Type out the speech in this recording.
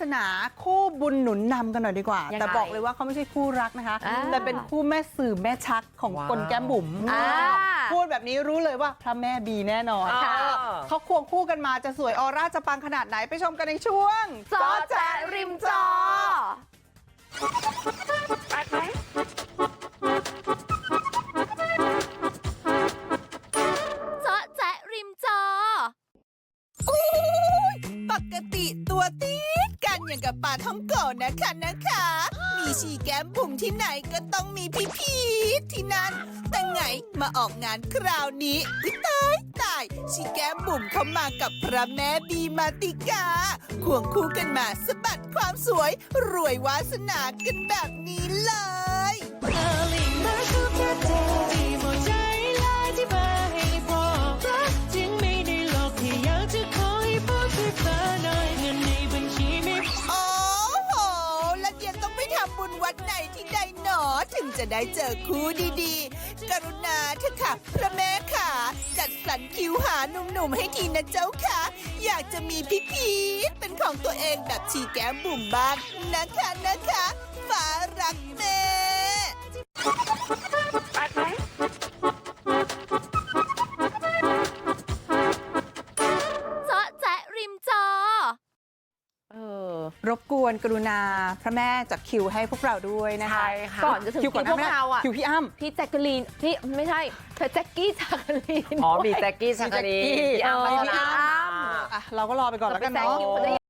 สนาคู่บุญหนุนนำกันหน่อยดีกว่ายังไงแต่บอกเลยว่าเขาไม่ใช่คู่รักนะคะอ่าแต่เป็นคู่แม่สื่อแม่ชักของว้าวคนแก้มบุ๋มอ่าพูดแบบนี้รู้เลยว่าพระแม่บีแน่นอนค่ะเออเขาควงคู่กันมาจะสวยออร่าจะปังขนาดไหนไปชมกันในช่วงจอแจริมจอ กติตัวติดกันอย่างกับปลาท่องโกนะคะนะคะ มีชีแก้มบุ๋มที่ไหนก็ต้องมีพี่พีทที่นั่น แต่ไงมาออกงานคราวนี้ตายตายชีแก้มบุ๋มเขามากับพระแม่บีมาติกา ควงคู่กันมาสะบัดความสวย รวยวาสนากันแบบนี้เลย บุญวัดไหนที่ใดหนอถึงจะได้เจอคู่ดีๆ กรุณาเถอะค่ะพระแม่ขาจัดสรรคิวหาหนุ่มๆให้ทีนะเจ้าค่ะ อยากจะมีพี่พีเป็นของตัวเองแบบชีแก้มบุ๋มบ้างนะคะนะคะฟ้ารัก รบกวนกรุณาพระแม่จัดคิวให้พวกเราด้วยนะคะ ใช่ค่ะ ก่อนจะถึงคิวก่อนคิวพวกนะเราอะคิวพี่อ้ำพี่แจ็คเกอรีนพี่ไม่ใช่เธอแจ็คกี้แจ็คเกอรีนอ๋อด้วยมีแจ็คกี้ชักรีมีแจ็คกี้ พี่อ้ำมีพัชพี่ราอ้ำอะเราก็รอไปก่อนแล้วกันจะไปแซงเนาะคิวเขาได้